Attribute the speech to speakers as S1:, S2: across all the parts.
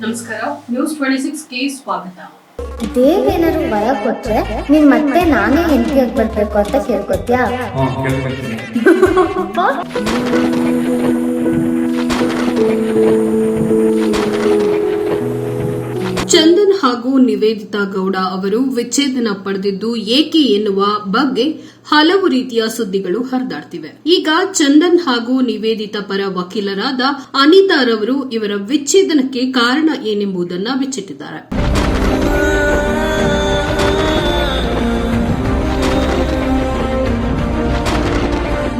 S1: ನಮಸ್ಕಾರ news twenty six K ಸ್ವಾಗತ.
S2: ದೇವ್ ಏನಾದ್ರು ವರ ಕೊಟ್ರೆ ನೀನ್ ಮತ್ತೆ ನಾನೇ ಹೆಂಡತಿಯಾಗಿ ಬರ್ಬೇಕು ಅಂತ ಕೇಳ್ಕೊತ್ಯಾ?
S3: ಹ್ಞೂ
S1: ನಿವೇದಿತಾ ಗೌಡ ಅವರು ವಿಚ್ಛೇದನ ಪಡೆದಿದ್ದು ಏಕೆ ಎನ್ನುವ ಬಗ್ಗೆ ಹಲವು ರೀತಿಯ ಸುದ್ದಿಗಳು ಹರಿದಾಡ್ತಿವೆ. ಈಗ ಚಂದನ್ ಹಾಗೂ ನಿವೇದಿತ ಪರ ವಕೀಲರಾದ ಅನಿತಾ ರವರು ಇವರ ವಿಚ್ಛೇದನಕ್ಕೆ ಕಾರಣ ಏನೆಂಬುದನ್ನು ಬಿಚ್ಚಿಟ್ಟಿದ್ದಾರೆ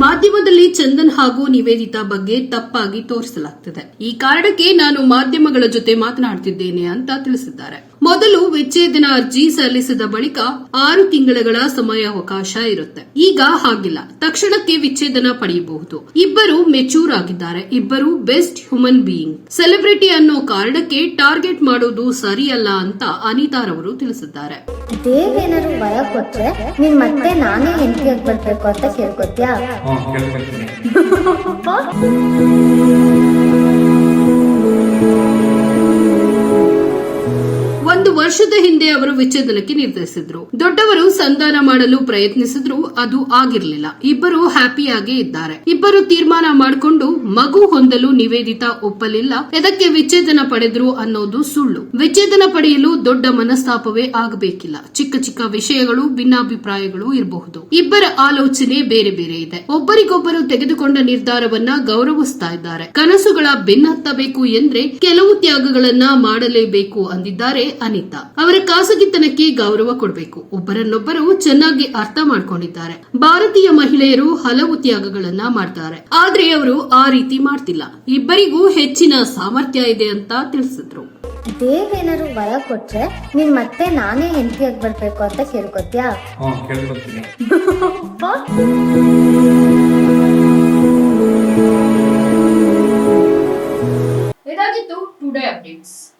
S1: ಮಾಧ್ಯಮದಲ್ಲಿ ಚಂದನ್ ಹಾಗೂ ನಿವೇದಿತಾ ಬಗ್ಗೆ ತಪ್ಪಾಗಿ ತೋರಿಸಲಾಗ್ತಿದೆ. ಈ ಕಾರಣಕ್ಕೆ ನಾನು ಮಾಧ್ಯಮಗಳ ಜೊತೆ ಮಾತನಾಡ್ತಿದ್ದೇನೆ ಅಂತ ತಿಳಿಸಿದ್ದಾರೆ. ಮೊದಲು ವಿಚ್ಛೇದನ ಅರ್ಜಿ ಸಲ್ಲಿಸಿದ ಬಳಿಕ ಆರು ತಿಂಗಳ ಸಮಯಾವಕಾಶ ಇರುತ್ತೆ. ಈಗ ಹಾಗಿಲ್ಲ. ತಕ್ಷಣಕ್ಕೆ ವಿಚ್ಛೇದನ ಪಡೆಯಬಹುದು. ಇಬ್ಬರು ಮೆಚೂರ್ ಆಗಿದ್ದಾರೆ. ಇಬ್ಬರು ಬೆಸ್ಟ್ ಹ್ಯೂಮನ್ ಬೀಯಿಂಗ್. ಸೆಲೆಬ್ರಿಟಿ ಅನ್ನೋ ಕಾರಣಕ್ಕೆ ಟಾರ್ಗೆಟ್ ಮಾಡೋದು ಸರಿಯಲ್ಲ ಅಂತ ಅನಿತಾ
S2: ರವರು ತಿಳಿಸಿದ್ದಾರೆ. ದೇವೇನಾದ್ರು ಕೊಟ್ರೆ ನೀನ್ ಮತ್ತೆ ನಾನೇ ಹೆಂಡತಿಯಾಗಿ ಬರ್ಬೇಕು ಅಂತ ಕೇಳ್ಕೊತ್ಯಾ?
S1: ವರ್ಷದ ಹಿಂದೆ ಅವರು ವಿಚ್ಛೇದನಕ್ಕೆ ನಿರ್ಧರಿಸಿದ್ರು. ದೊಡ್ಡವರು ಸಂಧಾನ ಮಾಡಲು ಪ್ರಯತ್ನಿಸಿದ್ರು, ಅದು ಆಗಿರಲಿಲ್ಲ. ಇಬ್ಬರು ಹ್ಯಾಪಿಯಾಗಿ ಇದ್ದಾರೆ. ಇಬ್ಬರು ತೀರ್ಮಾನ ಮಾಡಿಕೊಂಡು ಮಗು ಹೊಂದಲು ನಿವೇದಿತ ಒಪ್ಪಲಿಲ್ಲ. ಇದಕ್ಕೆ ವಿಚ್ಛೇದನ ಪಡೆದ್ರು ಅನ್ನೋದು ಸುಳ್ಳು. ವಿಚ್ಛೇದನ ಪಡೆಯಲು ದೊಡ್ಡ ಮನಸ್ತಾಪವೇ ಆಗಬೇಕಿಲ್ಲ. ಚಿಕ್ಕ ಚಿಕ್ಕ ವಿಷಯಗಳು, ಭಿನ್ನಾಭಿಪ್ರಾಯಗಳು ಇರಬಹುದು. ಇಬ್ಬರ ಆಲೋಚನೆ ಬೇರೆ ಬೇರೆ ಇದೆ. ಒಬ್ಬರಿಗೊಬ್ಬರು ತೆಗೆದುಕೊಂಡ ನಿರ್ಧಾರವನ್ನ ಗೌರವಿಸ್ತಾ ಇದ್ದಾರೆ. ಕನಸುಗಳ ಬೆನ್ನತ್ತಬೇಕು ಎಂದ್ರೆ ಕೆಲವು ತ್ಯಾಗಗಳನ್ನ ಮಾಡಲೇಬೇಕು ಅಂದಿದ್ದಾರೆ ಅನಿತಾ. ಅವರ ಖಾಸಗಿತನಕ್ಕೆ ಗೌರವ ಕೊಡಬೇಕು. ಒಬ್ಬರನ್ನೊಬ್ಬರು ಚೆನ್ನಾಗಿ ಅರ್ಥ ಮಾಡ್ಕೊಂಡಿದ್ದಾರೆ. ಭಾರತೀಯ ಮಹಿಳೆಯರು ಹಲವು ತ್ಯಾಗಗಳನ್ನ ಮಾಡ್ತಾರೆ. ಆದ್ರೆ ಅವರು ಆ ರೀತಿ ಮಾಡ್ತಿಲ್ಲ. ಇಬ್ಬರಿಗೂ ಹೆಚ್ಚಿನ ಸಾಮರ್ಥ್ಯ ಇದೆ ಅಂತ ತಿಳಿಸಿದ್ರು.
S2: ದೇವ್ ಏನಾದ್ರು ವರ ಕೊಟ್ರೆ ನೀನ್ ಮತ್ತೆ ನಾನೇ ಹೆಂಡತಿಯಾಗಿ ಬರ್ಬೇಕು ಅಂತ ಕೇಳ್ಕೊತ್ಯಾ?
S1: ಇದಾಗಿತ್ತು ಟುಡೇ ಅಪ್ಡೇಟ್ಸ್.